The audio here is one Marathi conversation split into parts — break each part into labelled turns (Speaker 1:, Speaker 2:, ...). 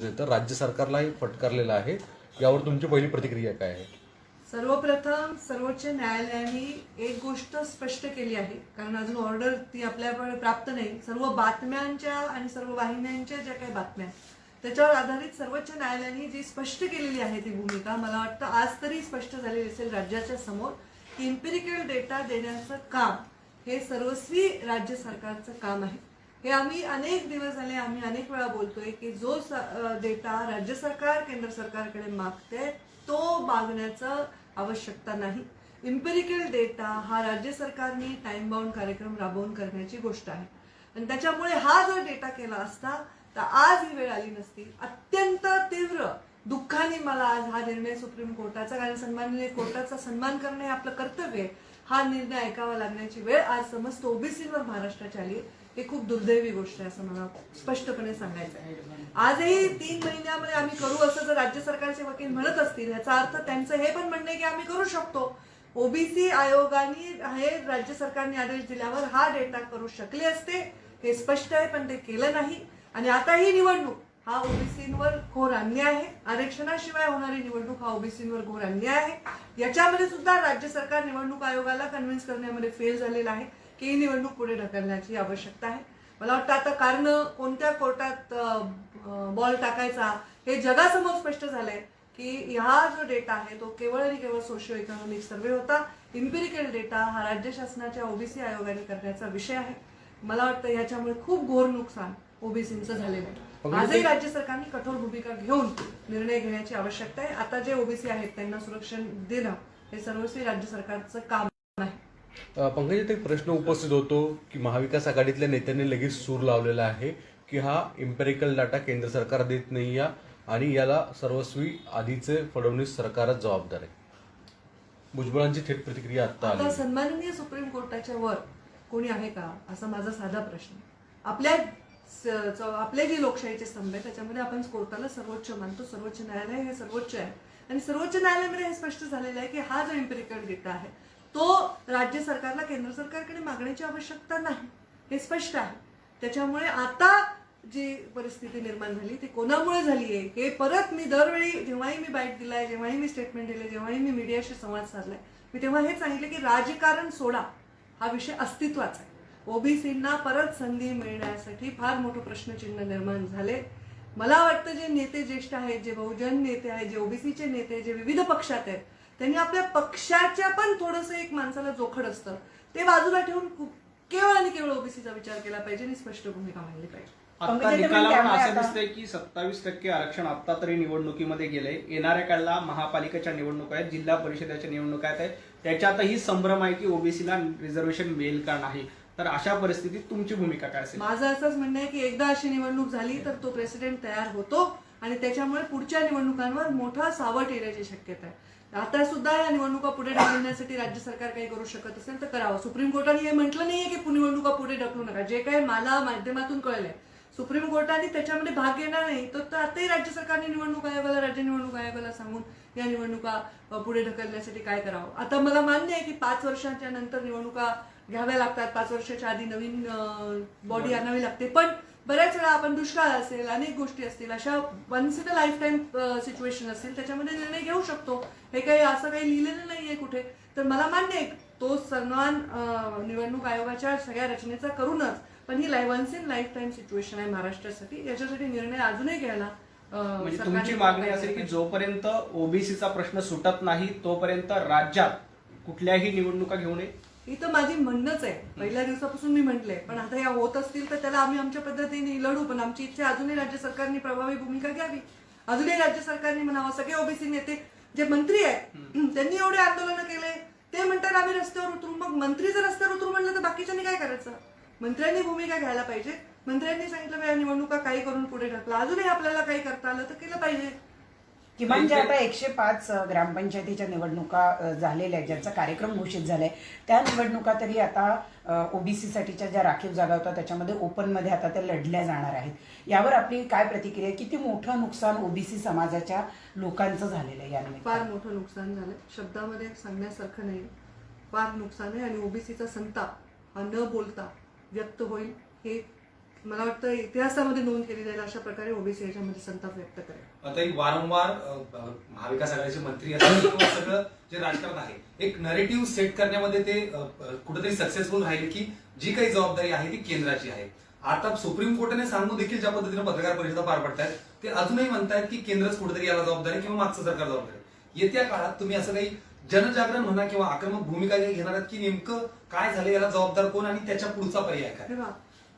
Speaker 1: तर राज्य सरकारलाही फटकारलेलं आहे. यावर तुमची पहिली प्रतिक्रिया काय आहे?
Speaker 2: सर्वप्रथम सर्वोच्च न्यायालयाने एक गोष्ट स्पष्ट केली आहे. कारण अजून ऑर्डर ती आपल्याकडे प्राप्त नाही. सर्व बातम्यांच्या आणि सर्व वाहिन्यांच्या ज्या काही बातम्या आहेत, त्याच्यावर आधारित सर्वोच्च न्यायालयाने जी स्पष्ट केलेली आहे ती भूमिका मला वाटतं आज तरी स्पष्ट झालेली असेल राज्याच्या समोर की इम्पेरिकल डेटा देण्याचं काम हे सर्वस्वी राज्य सरकारचं काम आहे. हे आम्ही अनेक दिवस झाले आम्ही अनेक वेळा बोलतोय की जो डेटा राज्य सरकार केंद्र सरकारकडे मागते तो मागण्याचं आवश्यकता नाही. इम्पेरिकल डेटा हा राज्य सरकारने टाइम बाउंड कार्यक्रम राबवून करण्याची गोष्ट आहे. आणि त्याच्यामुळे हा जर डेटा केला असता तर आज ही वेळ आली नसती. अत्यंत तीव्र दुःखाने मला आज हा निर्णय सुप्रीम कोर्टाचा कारण सन्माननीय कोर्टाचा सन्मान करणे हे आपलं कर्तव्य हा निर्णय ऐकावा लागण्याची वेळ आज समस्त ओबीसीवर महाराष्ट्राची आली आहे. ही खूप दुर्दैवी गोष्ट आहे असं मला स्पष्टपणे सांगायचं आहे. आजही तीन महिन्यामध्ये आम्ही करू असं जर राज्य सरकारचे वकील म्हणत असतील याचा अर्थ त्यांचं हे पण म्हणणं आहे की आम्ही करू शकतो. ओबीसी आयोगाने हे राज्य सरकारने आदेश दिल्यावर हा डेटा करू शकले असते हे स्पष्ट आहे पण ते केलं नाही. आणि आता ही निवडणूक हा ओबीसींवर घोर अन्याय आहे. आरक्षणाशिवाय होणारी निवडणूक हा ओबीसींवर घोर अन्याय आहे. याच्यामध्ये सुद्धा राज्य सरकार निवडणूक आयोगाला कन्व्हिन्स करण्यामध्ये फेल झालेलं आहे. की ही निवडणूक पुढे ढकलण्याची आवश्यकता आहे. मला वाटतं आता कारण कोणत्या कोर्टात बॉल टाकायचा हे जगासमोर स्पष्ट झालंय की हा जो डेटा आहे तो केवळ आणि केवळ सोशिओ इकॉनॉमिक सर्वे होता. इम्पेरिकल डेटा हा राज्य शासनाच्या ओबीसी आयोगाने करण्याचा विषय आहे. मला वाटतं याच्यामुळे खूप घोर नुकसान ओबीसीचं झालेलं आहे आजही राज्य सरकारने कठोर भूमिका घेऊन निर्णय घेण्याची आवश्यकता आहे. आता जे ओबीसी आहेत त्यांना सुरक्षण देणं हे सर्वस्वी राज्य सरकारचं काम आहे.
Speaker 1: पंकज एक प्रश्न उपस्थित होतो की महाविकास आघाडीतल्या नेत्यांनी लगेच सूर लावलेला आहे की हा इम्पेरिकल डाटा केंद्र सरकार देत नाही या आणि याला सर्वस्वी आधीचे फडणवीस सरकारच जबाबदार आहे. भुजबळांची थेट प्रतिक्रिया आता
Speaker 2: सन्माननीय सुप्रीम कोर्टाच्या वर कोणी आहे का? असा माझा साधा प्रश्न. आपल्या आपले जे लोकशाहीचे स्तंभ आहे त्याच्यामध्ये आपण कोर्टाला सर्वोच्च मानतो सर्वोच्च न्यायालय हे सर्वोच्च आहे. आणि सर्वोच्च न्यायालयामध्ये हे स्पष्ट झालेलं आहे की हा जो इम्पेरिकल डेटा आहे तो राज्य सरकारला केंद्र सरकारकडे मागण्याची आवश्यकता नाही. हे स्पष्ट आहे. त्याच्यामुळे आता जी परिस्थिती निर्माण झाली ती कोणामुळे झाली आहे हे परत मी दरवेळी जेव्हाही मी बाईट दिलाय जेव्हाही मी स्टेटमेंट दिले जेव्हाही मी मीडियाशी संवाद साधलाय मी तेव्हा हे सांगितले की राजकारण सोडा हा विषय अस्तित्वाचा आहे. ओबीसींना परत संधी मिळण्यासाठी फार मोठं प्रश्नचिन्ह निर्माण झाले. मला वाटतं जे नेते ज्येष्ठ आहेत जे बहुजन नेते आहेत जे ओबीसीचे नेते जे विविध पक्षात आहेत त्यांनी आपल्या पक्षाच्या पण थोडंसं एक माणसाला जोखड असतं. ते बाजूला ठेवून केवळ आणि केवळ ओबीसीचा विचार केला पाहिजे आणि स्पष्ट भूमिका मांडली पाहिजे.
Speaker 3: आता
Speaker 4: पण
Speaker 3: निकालावर असं दिसतंय की सत्तावीस टक्के आरक्षण आता तरी निवडणुकीमध्ये गेलंय. येणाऱ्या काळाला महापालिकेच्या निवडणुका आहेत जिल्हा परिषदेच्या निवडणुका आहेत. त्याच्यातही संभ्रम आहे की ओबीसीला रिझर्वेशन मिळेल का नाही. तर अशा परिस्थितीत तुमची भूमिका काय असेल?
Speaker 2: माझं असंच म्हणणं आहे की एकदा अशी निवडणूक झाली तर तो प्रेसिडेंट तयार होतो. आणि त्याच्यामुळे पुढच्या निवडणुकांवर मोठा सावट येण्याची शक्यता आहे. आता सुद्धा या निवडणुका पुढे ढकलण्यासाठी राज्य सरकार काही करू शकत असेल तर करावं. सुप्रीम कोर्टाने हे म्हटलं नाहीये की निवडणुका पुढे ढकलू नका. जे काही मला माध्यमातून कळलंय सुप्रीम कोर्टाने त्याच्यामध्ये भाग घेणार नाही तर आताही राज्य सरकारने निवडणूक आयोगाला राज्य निवडणूक आयोगाला सांगून या निवडणुका पुढे ढकलण्यासाठी काय करावं? आता मला मान्य आहे की पाच वर्षांच्या नंतर निवडणुका घ्याव्या लागतात. पाच वर्षाच्या आधी नवीन बॉडी आणावी लागते. पण बऱ्याच वेळा आपण दुष्काळ असेल अनेक गोष्टी असतील अशा once in a lifetime situation असेल त्याच्यामध्ये निर्णय घेऊ शकतो. हे काही असं काही लिहिलेलं नाहीये कुठे. तर मला मान्य आहे तो सन्मान निवडणूक आयोगाच्या सगळ्या रचनेचा करूनच पण ही once in life time situation आहे महाराष्ट्रासाठी. याच्यासाठी निर्णय अजूनही घ्यायला
Speaker 3: म्हणजे तुमची मागणी असेल की. जोपर्यंत ओबीसीचा प्रश्न सुटत नाही तोपर्यंत राज्यात कुठल्याही निवडणुका घेऊ नये?
Speaker 2: ही तर माझी म्हणणंच आहे. पहिल्या दिवसापासून मी म्हटलंय पण आता या होत असतील तर त्याला आम्ही आमच्या पद्धतीने लढू पण आमची इच्छा अजूनही राज्य सरकारने प्रभावी भूमिका घ्यावी. अजूनही राज्य सरकारने म्हणावं सगळे ओबीसी नेते जे मंत्री आहेत त्यांनी एवढे आंदोलन केले. ते म्हणतात आम्ही रस्त्यावर उतरू. मग मंत्री जर रस्त्यावर उतरू म्हणलं तर बाकीच्यांनी काय करायचं? मंत्र्यांनी भूमिका घ्यायला पाहिजे. मंत्र्यांनी सांगितलं "बा, या निवडणुका काही करून पुढे ढकला. अजूनही आपल्याला काही करता आलं तर केलं पाहिजे.
Speaker 4: किमान जे आता एकशे पाच ग्रामपंचायतीच्या निवडणुका झालेल्या आहेत ज्यांचा कार्यक्रम घोषित झालाय त्या निवडणुका तरी आता ओबीसी साठीच्या ज्या राखीव जागा होत्या त्याच्यामध्ये ओपनमध्ये आता त्या लढल्या जाणार आहेत यावर आपली काय प्रतिक्रिया आहे? किती मोठं नुकसान ओबीसी समाजाच्या लोकांचं झालेलं आहे या
Speaker 2: फार? मोठं नुकसान झालंय शब्दामध्ये सांगण्यासारखं नाही फार नुकसान आहे आणि ओबीसीचा संताप हा न बोलता व्यक्त होईल हे मला वाटतं इतिहासामध्ये नोंद केली जाईल अशा प्रकारे ओबीसी याच्यामध्ये संताप व्यक्त करेल.
Speaker 5: आता ही वारंवार अ, महाविकास आघाडीचे मंत्री असतील किंवा सगळं जे राजकारण आहे एक नरेटिव्ह सेट करण्यामध्ये ते अ, अ, कुठेतरी सक्सेसफुल राहिले की जी काही जबाबदारी आहे ती केंद्राची आहे. आता सुप्रीम कोर्टाने सांगून देखील ज्या पद्धतीने पत्रकार परिषदा पार पडतायत ते अजूनही म्हणतायत की केंद्रच कुठेतरी याला जबाबदार आहे किंवा मागचं सरकार जबाबदार. आहे येत्या काळात तुम्ही असं काही जनजागरण म्हणा किंवा आक्रमक भूमिका काही घेणार आहात की नेमकं काय झालं याला जबाबदार कोण आणि त्याच्या पुढचा पर्याय काय?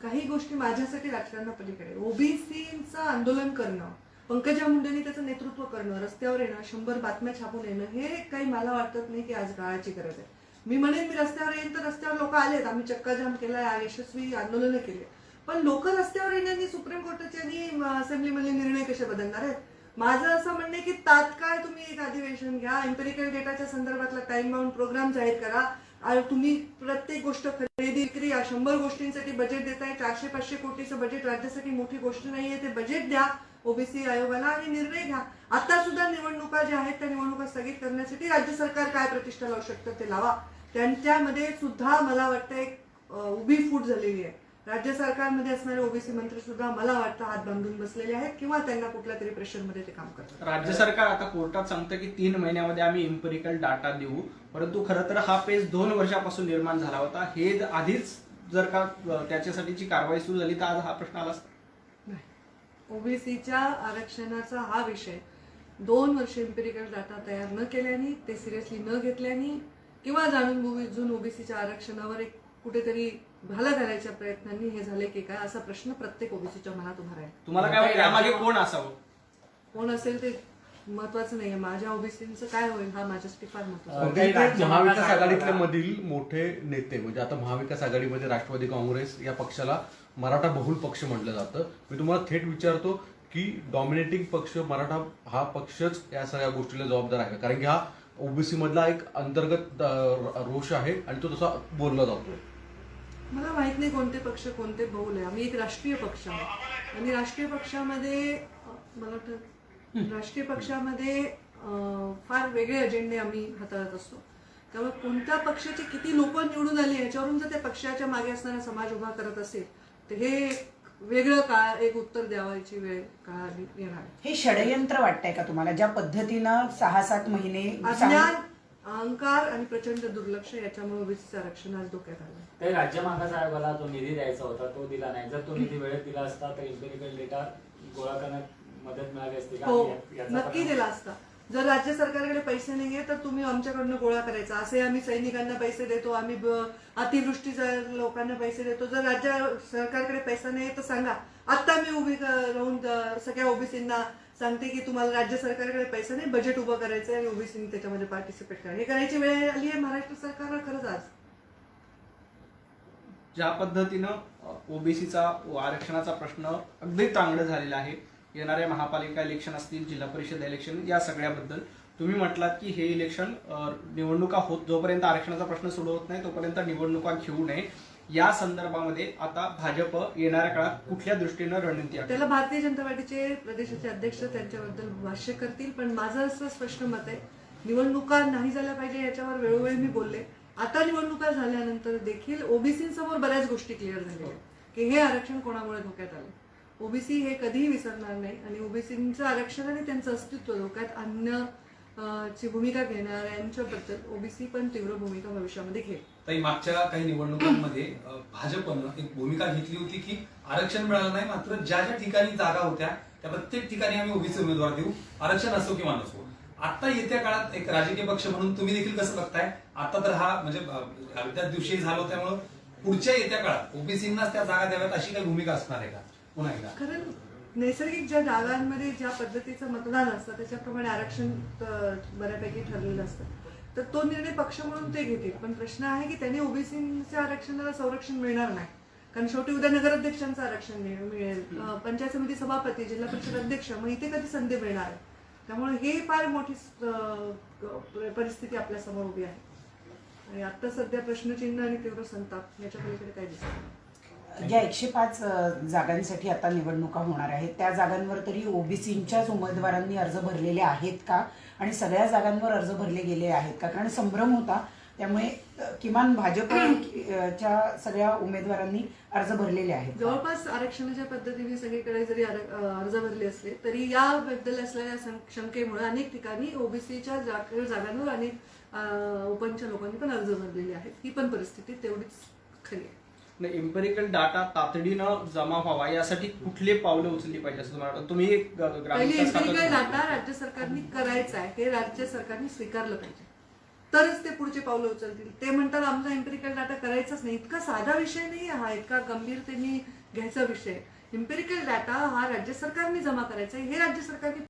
Speaker 2: काही गोष्टी माझ्यासाठी राजकारणापलीकडे ओबीसीचं आंदोलन करणं पंकजा मुंडेंनी त्याचं नेतृत्व करणं रस्त्यावर येणं शंभर बातम्या छापून येणं हे काही मला वाटत नाही की आज काळाची गरज आहे. मी म्हणेन मी रस्त्यावर येईन तर रस्त्यावर लोक आलेत. आम्ही चक्काजाम केला यशस्वी आंदोलनं केली पण लोक रस्त्यावर येण्याने सुप्रीम कोर्टाचे आणि असेंब्लीमधले निर्णय कसे बदलणार आहेत? माझं असं म्हणणं आहे की तात्काळ तुम्ही एक अधिवेशन घ्या. एम्पेरिकल डेटाच्या संदर्भातला टाइम बाउंड प्रोग्राम जाहीर करा. तुम्ही प्रत्येक गोष्ट खरेदी विक्री या शंभर गोष्टींसाठी बजेट देताय चारशे पाचशे कोटीचं बजेट राज्यासाठी मोठी गोष्ट नाहीये ते बजेट द्या ओबीसी आयोगाला आणि निर्णय घ्या. आता सुद्धा निवडणुका ज्या आहेत त्या निवडणुका स्थगित करण्यासाठी राज्य सरकार काय प्रतिष्ठा लावू शकतं ते लावा. त्यांच्यामध्ये सुद्धा मला वाटतं एक उभी फूट झालेली आहे. राज्य सरकारमध्ये असणारे ओबीसी मंत्री सुद्धा मला वाटतं हात बांधून बसलेले आहेत किंवा त्यांना कुठल्या तरी प्रेशरमध्ये ते काम करतात.
Speaker 3: राज्य सरकार आता कोर्टात सांगतं की तीन महिन्यामध्ये आम्ही इम्पेरिकल डाटा देऊ. परंतु खरं तर हा पेज दोन वर्षापासून निर्माण झाला होता. हे आधीच जर का त्याच्यासाठीची कारवाई सुरू झाली तर आज हा प्रश्न आला असता.
Speaker 2: ओबीसीच्या आरक्षणाचा हा विषय दोन वर्ष इम्पेरिकल डाटा तयार न केल्याने ते सिरियसली न घेतल्याने किंवा जाणून बुजून ओबीसीच्या आरक्षणावर एक कुठेतरी भाला घालायच्या प्रयत्नांनी हे झाले की काय असा प्रश्न प्रत्येक ओबीसीच्या मनात उभा राहील.
Speaker 3: तुम्हाला काय वाटतं? यामागे कोण असावं?
Speaker 2: कोण असेल ते महत्वाचं नाहीये. माझ्या ओबीसीचं काय होईल हा माझ्यासाठी फार
Speaker 1: महत्त्वाचा
Speaker 6: काही राज्य
Speaker 1: महाविकास आघाडीतले मधील मोठे नेते म्हणजे आता महाविकास आघाडीमध्ये राष्ट्रवादी काँग्रेस या पक्षाला मराठा बहुल पक्ष म्हटलं जातं. मी तुम्हाला थेट विचारतो की डॉमिनेटिंग पक्ष मराठा हा पक्षच या सगळ्या गोष्टीला जबाबदार आहे कारण की हा ओबीसी मधला एक अंतर्गत अं, रोष आहे आणि तो तसा बोलला जातोय.
Speaker 2: मला माहीत नाही कोणते पक्ष कोणते बहुल आहे. आम्ही एक राष्ट्रीय पक्ष आहोत आणि राष्ट्रीय पक्षामध्ये मला वाटतं राष्ट्रीय पक्षामध्ये फार वेगळे अजेंडे आम्ही हाताळत असतो. त्यामुळे कोणत्या पक्षाचे किती लोक निवडून आली याच्यावरून जर त्या पक्षाच्या मागे असणारा समाज उभा करत असेल तर हे वेगळं काळ एक उत्तर द्यावायची वेळ काळ येणार.
Speaker 4: हे षडयंत्र वाटतंय का तुम्हाला? ज्या पद्धतीनं सहा सात महिने
Speaker 2: अज्ञान अहंकार आणि प्रचंड दुर्लक्ष याच्यामुळे ओबीसीचं आरक्षण आज धोक्यात आलं.
Speaker 6: ते राज्य मागास आयोगाला जो निधी द्यायचा होता तो दिला नाही. जर तो निधी वेळेत दिला असता तर इम्पेरिकल डेटा गोळा करण्यात मदत मिळाली असती का?
Speaker 2: हो
Speaker 6: याचा
Speaker 2: नक्की
Speaker 6: परिणाम-
Speaker 2: दिला असता. जर राज्य सरकारकडे पैसे नाहीये तर तुम्ही आमच्याकडनं गोळा करायचा. असे आम्ही सैनिकांना पैसे देतो आम्ही ब- अतिवृष्टीच्या लोकांना पैसे देतो जर राज्य सरकारकडे पैसा नाही तर सांगा. आता मी उभी क- राहून सगळ्या ओबीसींना सांगते की तुम्हाला राज्य सरकारकडे पैसा नाही बजेट उभं करायचं आणि ओबीसीनी त्याच्यामध्ये पार्टिसिपेट करा हे करायची वेळ आली आहे महाराष्ट्र सरकारला खरंच आज.
Speaker 3: ज्या पद्धतीनं ओबीसीचा आरक्षणाचा प्रश्न अगदी तांगडं झालेला आहे येणाऱ्या महापालिका इलेक्शन असतील जिल्हा परिषद इलेक्शन या सगळ्याबद्दल तुम्ही म्हटलात की हे इलेक्शन निवडणुका होत जोपर्यंत आरक्षणाचा प्रश्न सोडवत नाही तोपर्यंत निवडणुका घेऊ नये. या संदर्भामध्ये आता भाजप येणाऱ्या काळात कुठल्या दृष्टीनं रणनीती
Speaker 2: त्याला भारतीय जनता पार्टीचे प्रदेशाचे अध्यक्ष त्यांच्याबद्दल भाष्य करतील पण माझं असं स्पष्ट मत आहे निवडणुका नाही झाल्या पाहिजे याच्यावर वेळोवेळी मी बोलले. आता निवडणुका झाल्यानंतर देखील ओबीसींसमोर बऱ्याच गोष्टी क्लिअर झाल्या आहेत की हे आरक्षण कोणामुळे धोक्यात आलं? ओबीसी हे कधीही विसरणार नाही आणि ओबीसींचं आरक्षण आणि त्यांचं अस्तित्व धोक्यात अन्न ची भूमिका घेणाऱ्यांच्याबद्दल ओबीसी पण तीव्र भूमिका भविष्यामध्ये घेईल.
Speaker 5: ताई मागच्या काही निवडणुकांमध्ये भाजपनं एक भूमिका घेतली होती की आरक्षण मिळालं नाही मात्र ज्या ज्या ठिकाणी जागा होत्या त्या प्रत्येक ठिकाणी आम्ही ओबीसी उमेदवार देऊ. आरक्षण असो किंवा नसो. आता येत्या काळात एक राजकीय पक्ष म्हणून तुम्ही देखील कसं बघताय? आता तर हा म्हणजे त्या त्याच दिवशी झालो त्यामुळं पुढच्या येत्या काळात ओबीसींनाच त्या जागा द्याव्यात अशी काही भूमिका असणार आहे का? पुन्हा एकदा
Speaker 2: कारण नैसर्गिक ज्या जागांमध्ये ज्या पद्धतीचं मतदान असतं त्याच्याप्रमाणे आरक्षण बऱ्यापैकी ठरलेलं असतं. तर तो निर्णय पक्ष म्हणून ते घेतील. पण प्रश्न आहे की त्यांनी ओबीसीच्या आरक्षणाला संरक्षण मिळणार नाही. कारण शेवटी उद्या नगराध्यक्षांचं आरक्षण मिळ- मिळेल. पंचायत समिती सभापती जिल्हा परिषद अध्यक्ष मग इथे कधी संधी मिळणार आहे? त्यामुळे हे फार मोठी परिस्थिती आपल्यासमोर उभी आहे. आणि आता सध्या प्रश्नचिन्ह आणि तीव्र संताप याच्या पलीकडे काय दिसत? नाही.
Speaker 4: ज्या एकशे पाच जागांसाठी आता निवडणुका होणार आहेत त्या जागांवर तरी ओबीसींच्याच उमेदवारांनी अर्ज भरलेले आहेत का? आणि सगळ्या जागांवर अर्ज भरले गेले आहेत का? कारण संभ्रम होता त्यामुळे किमान भाजपच्या सगळ्या उमेदवारांनी अर्ज भरलेले आहेत.
Speaker 2: जवळपास आरक्षणाच्या पद्धतीने सगळीकडे जरी अर्ज भरले असले तरी याबद्दल असलेल्या शंकेमुळे अनेक ठिकाणी ओबीसीच्या जागांवर अनेक उपंच लोकांनी पण अर्ज भरलेले आहेत. ही पण परिस्थिती तेवढीच खरी आहे.
Speaker 3: एम्पेरिकल डाटा तातडीनं जमा व्हावा यासाठी कुठले पावले उचलली पाहिजे असं तुम्हाला वाटतं? तुम्ही
Speaker 2: एम्पिरिकल
Speaker 3: खात्याचं-
Speaker 2: डाटा राज्य सरकारने करायचा आहे हे राज्य सरकारने स्वीकारलं पाहिजे. तरच ते पुढचे पावलं उचलतील. ते म्हणतात आमचा एम्पिरिकल डाटा करायचाच नाही. इतका साधा विषय नाही हा इतका गंभीरतेने घ्यायचा विषय एम्पिरिकल डाटा हा राज्य सरकारने जमा करायचा आहे हे राज्य सरकारने